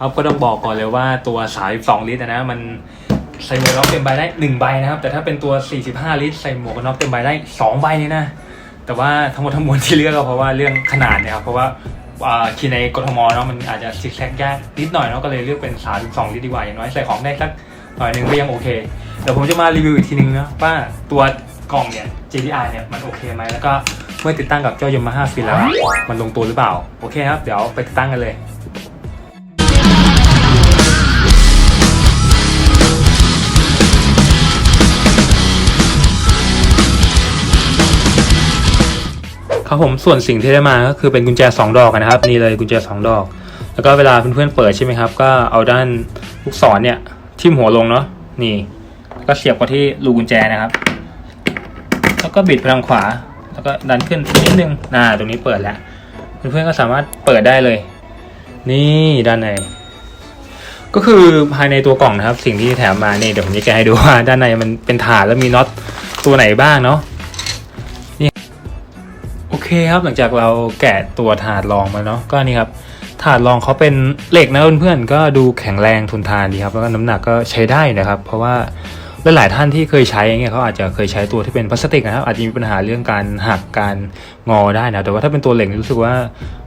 ครับก็ต้องบอกก่อนเลยว่าตัว32ลิตรนะมันใส่หมวกน็อกเต็มใบได้ 1 ใบนะครับ แต่ถ้าเป็นตัว 45 ลิตร ใส่หมวกน็อกเต็มใบได้ 2 ใบเลยนะ แต่ว่าทั้งหมดทั้งมวลที่เลือกก็เพราะว่าเรื่องขนาดเนี่ยครับเพราะว่าอ่าขี่ในกทมเนาะมันอาจจะซิกแซกยากนิดหน่อยเนาะก็เลยเลือกเป็น 32 ลิตรดีกว่าอย่างน้อยใส่ของได้สักหน่อยหนึงก็ยังโอเคเดี๋ยวผมจะมารีวิวอีกทีนึงนะว่าตัวกล่องเนี่ย JDI เนี่ยมันโอเคไหมแล้วก็เมื่อติดตั้งกับเจ้ายามาฮ่าฟินแล้วมันลงตัวหรือเปล่าโอเคครับเดี๋ยวไปติดตั้งกันเลย ครับผมส่วนสิ่งที่ได้มาก็คือเป็นกุญแจ 2 ดอกนะครับ นี่เลยกุญแจ 2 ดอก แล้วก็เวลาเพื่อนๆเปิดใช่ไหมครับ ก็เอาด้านลูกศรเนี่ยทิ่มหัวลงเนาะนี่ก็เสียบเข้าที่รูกุญแจนะครับ แล้วก็บิดไปทางขวา แล้วก็ดันขึ้นนิดนึงน่าตรงนี้เปิดแล้ว เพื่อนๆก็สามารถเปิดได้เลย นี่ด้านในก็คือภายในตัวกล่องนะครับ สิ่งที่แถมมานี่เดี๋ยวผมจะแกะให้ดูว่าด้านในมันเป็นถาดแล้วมีน็อตตัวไหนบ้างเนาะ คครับหลังจากเราแกะตัวถาดรองมาเนาะก็นี่ครับถาดรองเขาเป็นเหล็กนะเพื่อนๆก็ดูแข็งแรงทนทานดีครับแล้วก็น้ำหนักก็ใช้ได้นะครับ เพราะว่าหลายๆท่านที่เคยใช้เงี้ยเขาอาจจะเคยใช้ตัวที่เป็นพลาสติกนะครับอาจจะมีปัญหาเรื่องการหักการงอได้นะแต่ว่าถ้าเป็นตัวเหล็กรู้สึกว่า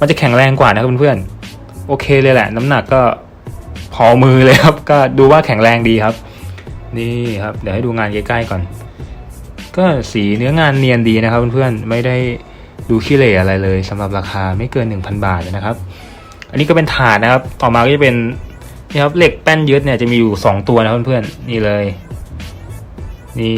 มันจะแข็งแรงกว่านะครับเพื่อนๆโอเคเลยแหละ น้ำหนักก็พอมือเลยครับ ก็ดูว่าแข็งแรงดีครับ นี่ครับ เดี๋ยวให้ดูงานใกล้ๆก่อน ก็สีเนื้องานเนียนดีนะครับเพื่อนๆไม่ได้ ดูขี้เหร่อะไรเลยสำหรับราคาไม่เกิน 1,000 บาทนะครับ อันนี้ก็เป็นถาดนะครับ ต่อมาก็จะเป็นนี่ครับเหล็กแป้นยึดเนี่ยจะมีอยู่ 2 ตัวนะเพื่อนๆนี่เลย นี่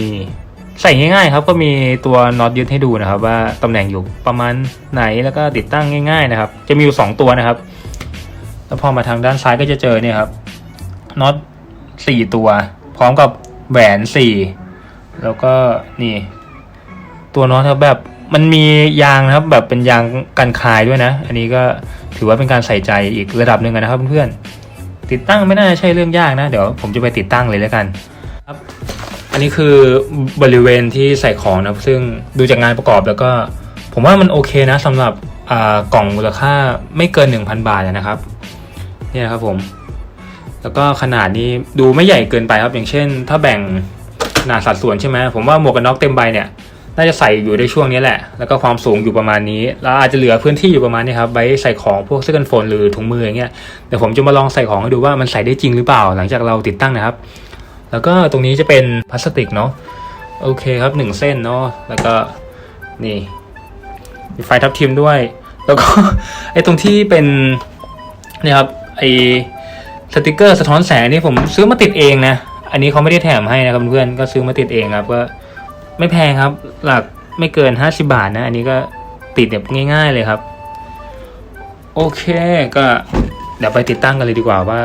ใส่ง่ายๆครับก็มีตัวน็อตยึดให้ดูนะครับ ว่าตำแหน่งอยู่ประมาณไหนแล้วก็ติดตั้งง่ายๆนะครับ จะมีอยู่ 2 ตัวนะครับ แล้วพอมาทางด้านซ้ายก็จะเจอเนี่ยครับน็อตสี่ตัว พร้อมกับแหวนสี่แล้วก็นี่ ตัวน็อตแบบ มันมียางนะครับแบบเป็นยางกันคายด้วยนะ อันนี้ก็ถือว่าเป็นการใส่ใจอีกระดับหนึ่งนะครับเพื่อนๆติดตั้งไม่น่าใช่เรื่องยากนะ เดี๋ยวผมจะไปติดตั้งเลยแล้วกันครับ อันนี้คือบริเวณที่ใส่ของนะซึ่งดูจากงานประกอบแล้วก็ ผมว่ามันโอเคนะสำหรับอ่ากล่องมูลค่าไม่เกิน 1,000 บาทนะครับเนี่ยนะครับผมแล้วก็ขนาดนี้ดูไม่ใหญ่เกินไปครับ อย่างเช่น ถ้าแบ่งขนาดสัดส่วนใช่ไหมผมว่าหมวกกันน็อกเต็มใบเนี่ย น่าจะใส่อยู่ในช่วงนี้แหละ แล้วก็ความสูงอยู่ประมาณนี้ แล้วอาจจะเหลือพื้นที่อยู่ประมาณนี้ครับ ไว้ใส่ของพวกเสื้อกันฝนหรือถุงมืออย่างเงี้ย เดี๋ยวผมจะมาลองใส่ของให้ดูว่ามันใส่ได้จริงหรือเปล่า หลังจากเราติดตั้งนะครับ แล้วก็ตรงนี้จะเป็นพลาสติกเนาะ โอเคครับหนึ่งเส้นเนาะ แล้วก็นี่มีไฟทับทิมด้วย แล้วก็ไอ้ตรงที่เป็นเนี่ยครับไอ้สติกเกอร์สะท้อนแสงนี่ผมซื้อมาติดเองนะ อันนี้เขาไม่ได้แถมให้นะครับเพื่อนก็ซื้อมาติดเองครับก็ ไม่แพงครับ หลักไม่เกิน 50 บาทนะ อันนี้ก็ติดแบบง่าย ๆเลยครับ โอเคก็เดี๋ยวไปติดตั้งกันเลยดีกว่าว่า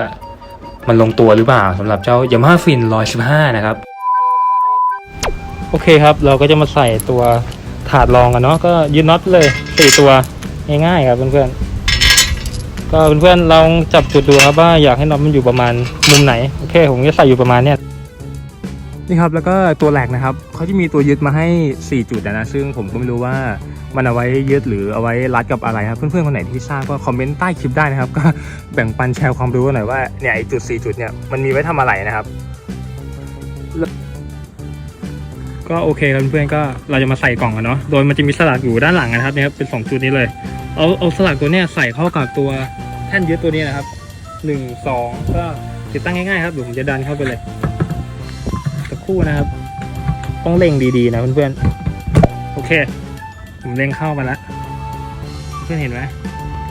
มันลงตัวหรือเปล่าสำหรับเจ้า Yamaha Fin 115 นะครับ โอเคครับ เราก็จะมาใส่ตัวถาดรองกันเนาะก็ยึดน็อตเลยสี่ตัวง่ายๆครับเพื่อนๆก็เพื่อนๆลองจับจุดดูครับว่าอยากให้น็อตมันอยู่ประมาณมุมไหนโอเคผมจะใส่อยู่ประมาณเนี้ย นี่ครับแล้วก็ตัวแหลกนะครับเขาจะมีตัวยึดมาให้ 4 จุดนะซึ่งผมก็ไม่รู้ว่ามันเอาไว้ยึดหรือเอาไว้รัดกับอะไรครับ เพื่อนๆคนไหนที่ทราบก็คอมเมนต์ใต้คลิปได้นะครับ ก็แบ่งปันแชร์ความรู้กันหน่อยว่าเนี่ยไอจุด 4 จุดเนี่ยมันมีไว้ทำอะไรนะครับ ก็โอเคครับเพื่อนๆก็เราจะมาใส่กล่องกันเนาะโดยมันจะมีสลักอยู่ด้านหลังนะครับเนี่ยเป็นสองจุดนี้เลยเอาเอาสลักตัวเนี้ยใส่เข้ากับตัวแท่นยึดตัวนี้นะครับหนึ่งสองก็ติดตั้งง่ายๆครับเดี๋ยวผมจะดันเข้าไปเลย คู่นะครับ ต้องเล็งดีๆนะเพื่อนๆ โอเค ผมเล็งเข้ามาแล้วเพื่อนเห็นไหม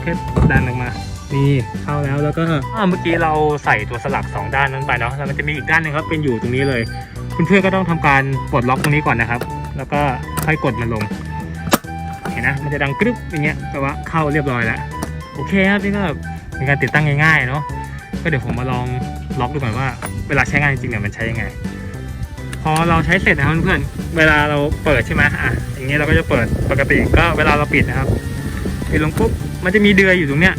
แค่ดันออกมานี่เข้าแล้วแล้วก็เมื่อกี้เราใส่ตัวสลักสองด้านนั้นไปเนาะแล้วมันจะมีอีกด้านหนึงครับเป็นอยู่ตรงนี้เลยเพื่อนๆก็ต้องทำการปลดล็อกตรงนี้ก่อนนะครับ แล้วก็ค่อยกดมันลง เห็นนะ มันจะดังกรึ๊บอย่างเงี้ยแปลว่าเข้าเรียบร้อยแล้วโอเคครับนี่ก็เป็นการติดตั้งง่ายๆเนาะก็เดี๋ยวผมมาลองล็อกดูก่อนว่าเวลาใช้งานจริงๆเนี่ยมันใช้ยังไง อเราใช้เสร็จนะครับเพื่อนเวลาเราเปิดใช่ไหมอะอย่างเงี้ยเราก็จะเปิดปกติก็เวลาเราปิดนะครับปิดลงปุ๊บมันจะมีเดือยอยู่ตรงเนี้ย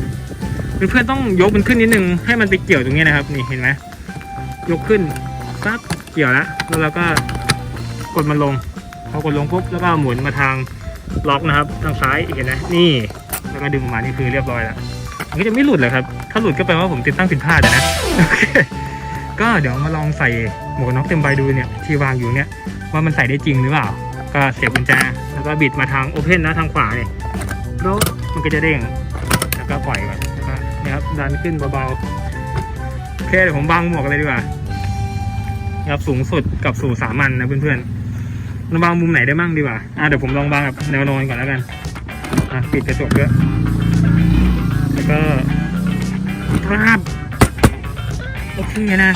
เพื่อนๆต้องยกมันขึ้นนิดนึงให้มันไปเกี่ยวตรงเนี้ยนะครับ นี่เห็นไหมยกขึ้นปั๊บเกี่ยวแล้วแล้วเราก็กดมันลงพอกดลงปุ๊บแล้วก็หมุนมาทางล็อกนะครับ ทางซ้ายเห็นไหมนี่แล้วก็ดึงออกมานี่คือเรียบร้อยแล้วมันก็จะไม่หลุดเลยครับ ถ้าหลุดก็แปลว่าผมติดตั้งผิดพลาดนะโอเค ก็เดี๋ยวมาลองใส่หมวกกน็อกเต็มใบดูเนี่ยที่วางอยู่เนี่ยว่ามันใส่ได้จริงหรือเปล่า ก็เสียบกุญแจแล้วก็บิดมาทางโอเพนนะทางขวาเนี่ยแล้วมันก็จะเด้งแล้วก็ปล่อยก่อนนี่ยครับดันขึ้นเบาๆโอเคเดี๋ยวผมวางหมวกเลยดีกว่าครับสูงสุดกับสู่สามัญนะเพื่อนๆราวางมุมไหนได้มั่งดีกว่าอะเดี๋ยวผมลองวางแบบแนวนอนก่อนแล้วกันอะปิดกระจกด้วยแล้วก็ราบ เคนะ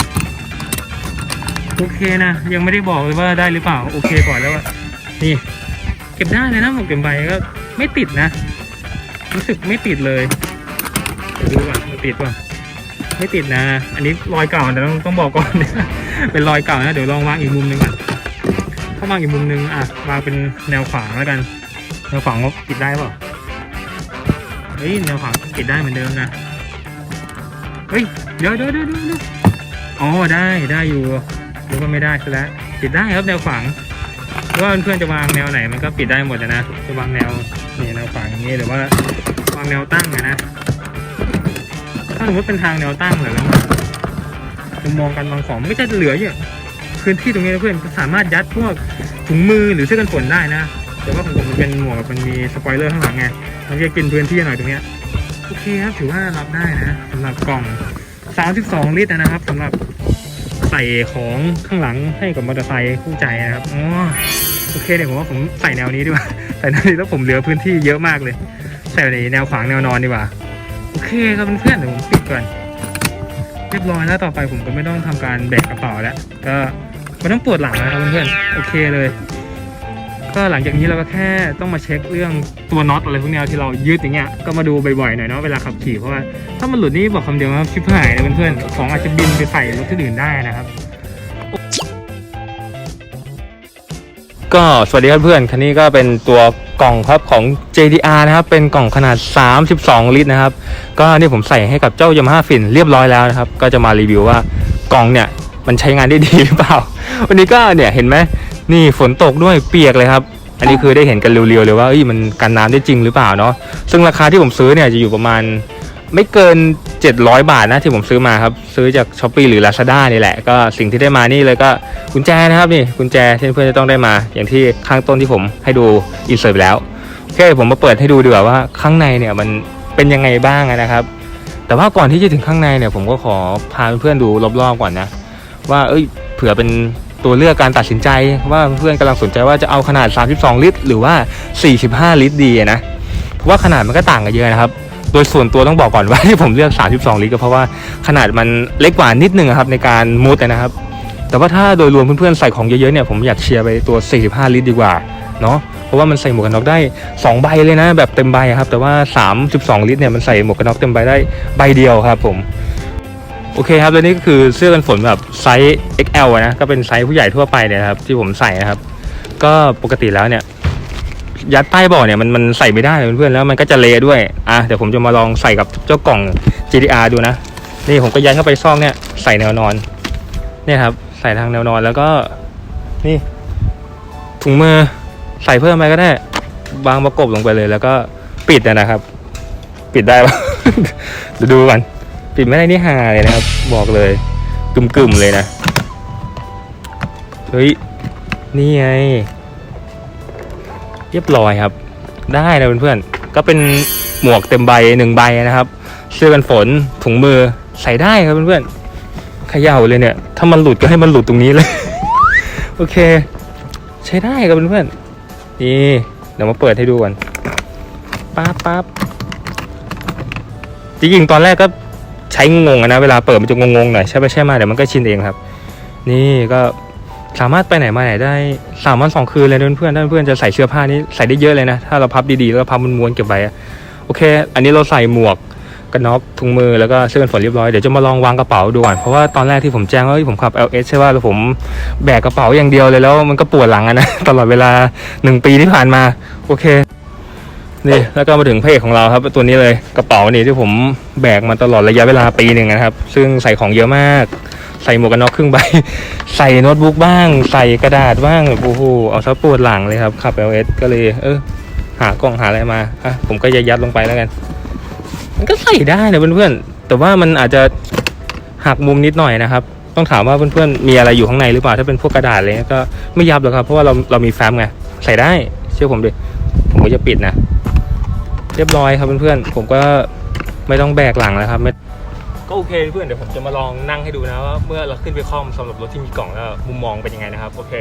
โอเคนะ ยังไม่ได้บอกเลยว่าได้หรือเปล่า โอเคก่อนแล้วว่านี่ เก็บได้เลยนะหมวกเก็บใบก็ไม่ติดนะ รู้สึกไม่ติดเลยดูก่อนมันติดป่ะไม่ติดนะ อันนี้รอยเก่าแต่ต้องต้องบอกก่อนเป็นรอยเก่านะเดี๋ยวลองวางอีกมุมหนึ่งก่อนถ้าวางอีกมุมหนึ่งอะวางเป็นแนวขวางแล้วกัน แนวขวางว่าติดได้เปล่าเฮ้ยแนวขวางติดได้เหมือนเดิมนะเฮ้ยเดี๋ยวเดี๋ยวเดี๋ยวเดี๋ยวเดี๋ยว อ๋อได้ได้อยู่หรือว่าไม่ได้ซะแล้วติดได้ครับแนวขวางว่าเพื่อนๆจะวางแนวไหนมันก็ปิดได้หมดนะจะวางแนวนี่แนวขวางอย่างนี้หรือว่าวางแนวตั้งนะถ้าสมมติเป็นทางแนวตั้งเหรอมุมมองการวางของไมันก็จะเหลืออยู่พื้นที่ตรงนี้เพื่อนสามารถยัดพวกถุงมือหรือเสื้อกันฝนได้นะแต่ว่าของผมมันเป็นหมวกมันมีสปอยเลอร์ข้างหลังไงมันจะกินพื้นที่หน่อยตรงเนี้ยโอเคครับถือว่ารับได้นะสำหรับกล่อง 32 ลิตรนะครับสำหรับใส่ของข้างหลังให้กับมอเตอร์ไซค์คู่ใจนะครับอ๋อโอเคเดี๋ยวผมว่าผมใส่แนวนี้ดีกว่าใส่แนวนี้แล้วผมเหลือพื้นที่เยอะมากเลย ใส่ในแนวขวางแนวนอนดีกว่าโอเคครับเพื่อนเดี๋ยวผมปิดก่อนเรียบร้อยแล้วต่อไปผมก็ไม่ต้องทำการแบกกระเป๋าแล้ว ก็ไม่ต้องปวดหลังแล้วครับเพื่อนโอเคเลย ก็หลังจากนี้เราก็แค่ต้องมาเช็คเรื่องตัวน็อตอะไรพวกนี้ที่เรายืดอย่างเงี้ยก็มาดูบ่อยๆหน่อยเนาะเวลาขับขี่เพราะว่าถ้ามันหลุดนี่บอกคำเดียวว่าชิบหายนะเพื่อนๆของอาจจะบินไปใส่รถที่อื่นได้นะครับก็สวัสดีครับเพื่อนคันนี้ก็เป็นตัวกล่องครับของ JDR นะครับ เป็นกล่องขนาด 32 ลิตรนะครับ ก็นี่ผมใส่ให้กับเจ้า Yamaha Fin เรียบร้อยแล้วนะครับ ก็จะมารีวิวว่ากล่องเนี่ยมันใช้งานได้ดีหรือเปล่า วันนี้ก็เนี่ยเห็นไหม นี่ฝนตกด้วยเปียกเลยครับ อันนี้คือได้เห็นกันเร็วๆเลยว่าเอ้ยมันกันน้ำได้จริงหรือเปล่าเนาะซึ่งราคาที่ผมซื้อเนี่ยจะอยู่ประมาณไม่เกิน 700 บาทนะที่ผมซื้อมาครับซื้อจากช้อปปีหรือ Lazada นี่แหละก็สิ่งที่ได้มานี่เลยก็กุญแจนะครับนี่กุญแจที่เพื่อนๆจะต้องได้มา อย่างที่ข้างต้นที่ผมให้ดูอินเสิร์ตไปแล้วโอเคผมมาเปิดให้ดูดีกว่าว่าข้างในเนี่ยมันเป็นยังไงบ้างนะครับ แต่ว่าก่อนที่จะถึงข้างในเนี่ยผมก็ขอพาเพื่อนๆดูรอบๆก่อนนะ ว่าเอ้ยเผื่อเป็น ตัวเลือกการตัดสินใจว่าเพื่อนกำลังสนใจว่าจะเอาขนาด 32 ลิตร หรือว่า 45 ลิตรดีนะเพราะว่าขนาดมันก็ต่างกันเยอะนะครับ โดยส่วนตัวต้องบอกก่อนว่าที่ผมเลือก 32 ลิตรก็เพราะว่าขนาดมันเล็กกว่านิดนึงครับในการมุดนะครับ แต่ว่าถ้าโดยรวมเพื่อนๆใส่ของเยอะๆเนี่ยผมอยากเชียร์ไปตัว 45 ลิตรดีกว่าเนาะเพราะว่ามันใส่หมวกกันน็อกได้ 2 ใบเลยนะ แบบเต็มใบครับแต่ว่า 32 ลิตรเนี่ยมันใส่หมวกกันน็อกเต็มใบได้ใบเดียวครับผม โอเคครับแล้วนี่ก็คือเสื้อกันฝนแบบไซส์ XL อะนะก็เป็นไซส์ผู้ใหญ่ทั่วไปเนี่ยครับที่ผมใส่นะครับ ก็ปกติแล้วเนี่ย ยัดใต้เบาะเนี่ยมันมันใส่ไม่ได้เพื่อนๆแล้วมันก็จะเละด้วยอะเดี๋ยวผมจะมาลองใส่กับเจ้ากล่อง GDR ดูนะ นี่ผมก็ยัดเข้าไปซองเนี่ยใส่แนวนอน เนี่ยครับ ใส่ทางแนวนอนแล้วก็นี่ ถุงมือใส่เพิ่มไปก็ได้วางประกบลงไปเลย แล้วก็ปิดนะครับ ปิดได้ปะเดี๋ยวดูก่อน ปิดไม่ได้นี่ฮาเลยนะครับ บอกเลยกึ่มๆเลยนะ เฮ้ย นี่ไง เรียบร้อยครับ ได้นะเพื่อนๆ ก็เป็นหมวกเต็มใบหนึ่งใบนะครับ เสื้อกันฝนถุงมือใส่ได้ครับเพื่อนๆขย่าเลยเนี่ย ถ้ามันหลุดก็ให้มันหลุดตรงนี้เลย โอเค ใช้ได้ครับเพื่อนๆ นี่ เดี๋ยวมาเปิดให้ดูก่อนป๊าบป๊าบจริงๆตอนแรกก็ ใช้งงๆนะเวลาเปิดมันจะงงๆหน่อยใช่ไหมใช่ไหมเดี๋ยวมันก็ชินเองครับ นี่ก็สามารถไปไหนมาไหนได้สามวันสองคืนเลยเพื่อนๆถ้าเพื่อนจะใส่เสื้อผ้านี้ใส่ได้เยอะเลยนะ ถ้าเราพับดีๆแล้วก็พับม้วนๆเก็บไว้อะโอเค อันนี้เราใส่หมวกกันน็อกถุงมือแล้วก็เสื้อกันฝนเรียบร้อยเดี๋ยวจะมาลองวางกระเป๋าดูก่อนเพราะว่าตอนแรกที่ผมแจ้งว่าเฮ้ยผมขับ LS ใช่ป่ะแล้วผมแบกกระเป๋าอย่างเดียวเลยแล้วมันก็ปวดหลังนะตลอดเวลาหนึ่งปีที่ผ่านมา โอเค นี่แล้วก็มาถึงเพจของเราครับ ตัวนี้เลยกระเป๋านี่ที่ผมแบกมาตลอดระยะเวลาปีหนึ่งนะครับ ซึ่งใส่ของเยอะมาก ใส่หมวกกันน็อกครึ่งใบ ใส่โน้ตบุ๊กบ้าง ใส่กระดาษบ้างโอ้โหเอาซะปวดหลังเลยครับขับ LS ก็เลย เออหากล่องหาอะไรมาอะผมก็ยัดยัดลงไปแล้วกัน มันก็ใส่ได้นะเพื่อนๆแต่แต่ว่ามันอาจจะหักมุมนิดหน่อยนะครับต้องถามว่าเพื่อนๆมีอะไรอยู่ข้างในหรือเปล่าถ้าเป็นพวกกระดาษอะไรเงี้ยก็ไม่ยับหรอกครับเพราะว่าเราเรามีแฟ้มไงใส่ได้เชื่อผมดิผมก็จะปิดนะ เรียบร้อยครับเพื่อนๆ ผมก็ไม่ต้องแบกหลังแล้วครับไม่ก็โอเคเพื่อนเดี๋ยวผมจะมาลองนั่งให้ดูนะว่าเมื่อเราขึ้นไปคล่อมสำหรับรถที่มีกล่องแล้วมุมมองเป็นยังไงนะครับ โอเค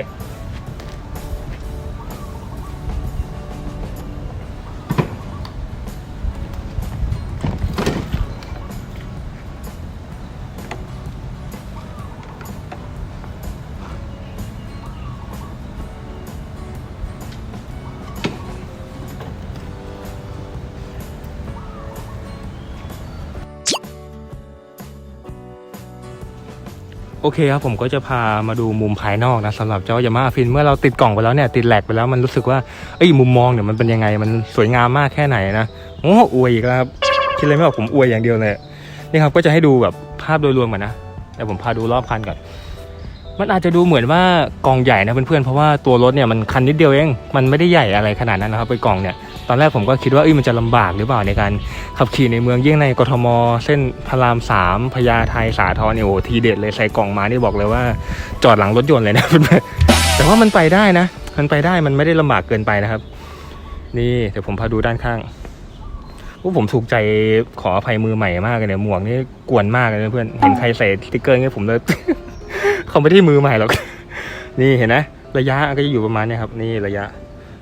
โอเคครับผมก็จะพามาดูมุมภายนอกนะสำหรับเจ้ายามาฟินเมื่อเราติดกล่องไปแล้วเนี่ยติดแหลกไปแล้วมันรู้สึกว่าเอ้ยมุมมองเนี่ยมันเป็นยังไงมันสวยงามมากแค่ไหนนะโอ้อวยอีกแล้วครับคิดเลยไม่ออกผมอวยอย่างเดียวเลยนี่ครับก็จะให้ดูแบบภาพโดยรวมก่อนนะเดี๋ยวผมพาดูรอบคันก่อนมันอาจจะดูเหมือนว่ากล่องใหญ่นะเพื่อนๆเพราะว่าตัวรถเนี่ยมันคันนิดเดียวเองมันไม่ได้ใหญ่อะไรขนาดนั้นนะครับไปกล่องเนี่ย อนแรกผมก็คิดว่าเอ้ยมันจะลำบากหรือเปล่าในการขับขี่ในเมืองยิ่งในกทม เส้นพระรามสามพญาไทสาทรเนี่ยโอ้โหทีเด็ดเลยใส่กล่องมานี่บอกเลยว่าจอดหลังรถยนต์เลยนะเพื่อนแต่ว่ามันไปได้นะ มันไปได้มันไม่ได้ลำบากเกินไปนะครับ นี่เดี๋ยวผมพาดูด้านข้างโอ้ผมถูกใจขออภัยมือใหม่มากเลยเนี่ยหมวกนี่กวนมากเลยเพื่อนเห็นใครใส่สติ๊กเกอร์งเงี้ยผมเลยเขาไม่ได้มือใหม่หรอกนี่เห็นไหมระยะก็จะอยู่ประมาณนี้ครับ นี่ระยะ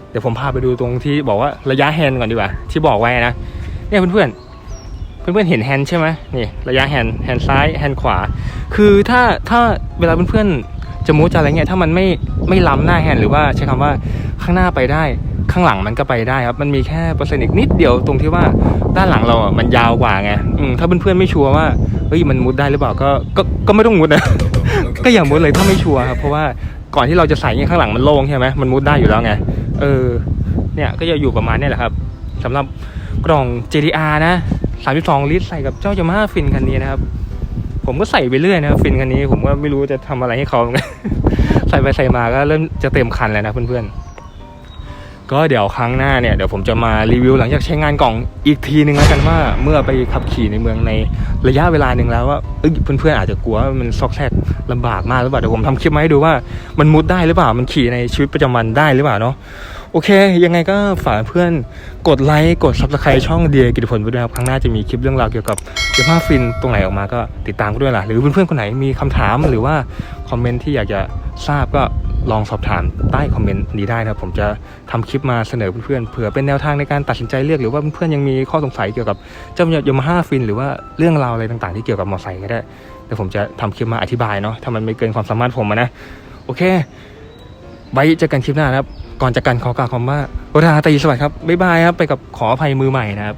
เดี๋ยวผมพาไปดูตรงที่บอกว่าระยะแฮนด์ก่อนดีกว่า ที่บอกไว้นะเนี่ยเพื่อนๆเพื่อนๆเห็นแฮนด์ใช่ไหมนี่ระยะแฮนด์แฮนด์ซ้ายแฮนด์ขวา คือถ้าถ้าเวลาเพื่อนๆจะมูจะอะไรเงี้ยถ้ามันไม่ไม่ล้ำหน้าแฮนด์หรือว่าใช้คำว่าข้างหน้าไปได้ข้างหลังมันก็ไปได้ครับ มันมีแค่เปอร์เซ็นต์อีกนิดเดียวตรงที่ว่าด้านหลังเราอะมันยาวกว่าไงถ้าเพื่อนๆไม่ชัวร์ว่าเฮ้ยมันมุดได้หรือเปล่าก็ก็ก็ไม่ต้องมุดนะก็อย่างมุดเลยถ้าไม่ชัวร์ครับเพราะว่า ก่อนที่เราจะใส่เนี่ยข้างหลังมันโล่งใช่ไหมมันมุดได้อยู่แล้วไง เออ เนี่ยก็จะอยู่ประมาณนี้แหละครับสำหรับกล่อง JDR นะ 32 ลิตรใส่กับเจ้าจะมาฟินคันนี้นะครับ ผมก็ใส่ไปเรื่อยนะฟินคันนี้ ผมก็ไม่รู้จะทำอะไรให้เขาเหมือนกันใส่ไปใส่มาก็เริ่มจะเต็มคันแล้วนะเพื่อนๆ ก็เดี๋ยวครั้งหน้าเนี่ยเดี๋ยวผมจะมารีวิวหลังจากใช้งานกล่องอีกทีนึงแล้วกันว่าเมื่อไปขับขี่ในเมืองในระยะเวลาหนึ่งแล้วว่าเพื่อนๆอาจจะกลัวว่ามันซอกแซกลำบากมากหรือเปล่าเดี๋ยวผมทำคลิปมาให้ดูว่ามันมุดได้หรือเปล่ามันขี่ในชีวิตประจำวันได้หรือเปล่าเนาะ โอเค ยังไงก็ฝากเพื่อนกดไลค์กด subscribe ช่องเดียกิติพลไปด้วยครับ ครั้งหน้าจะมีคลิปเรื่องราวเกี่ยวกับเยามาฟินตรงไหนออกมาก็ติดตามกันด้วยล่ะ หรือเพื่อนๆคนไหนมีคำถามหรือว่าคอมเมนต์ที่อยากจะทราบก็ลองสอบถามใต้คอมเมนต์นี้ได้นะครับผมจะทำคลิปมาเสนอเพื่อนๆเผื่อเป็นแนวทางในการตัดสินใจเลือกหรือว่าเพื่อนๆยังมีข้อสงสัยเกี่ยวกับเจ้ายามาฮ่าฟิน หรือว่าเรื่องราวอะไรต่างๆ ที่เกี่ยวกับมอเตอร์ไซค์ก็ได้เดี๋ยวผมจะทำคลิปมาอธิบายเนาะถ้ามันไม่เกินความสามารถผมนะ โอเคไว้เจอกันคลิปหน้านะครับ ก่อนจากกันขอกล่าวคำว่าราตรีสวัสดิ์ครับบ๊ายบายครับไปกับขออภัยมือใหม่นะครับ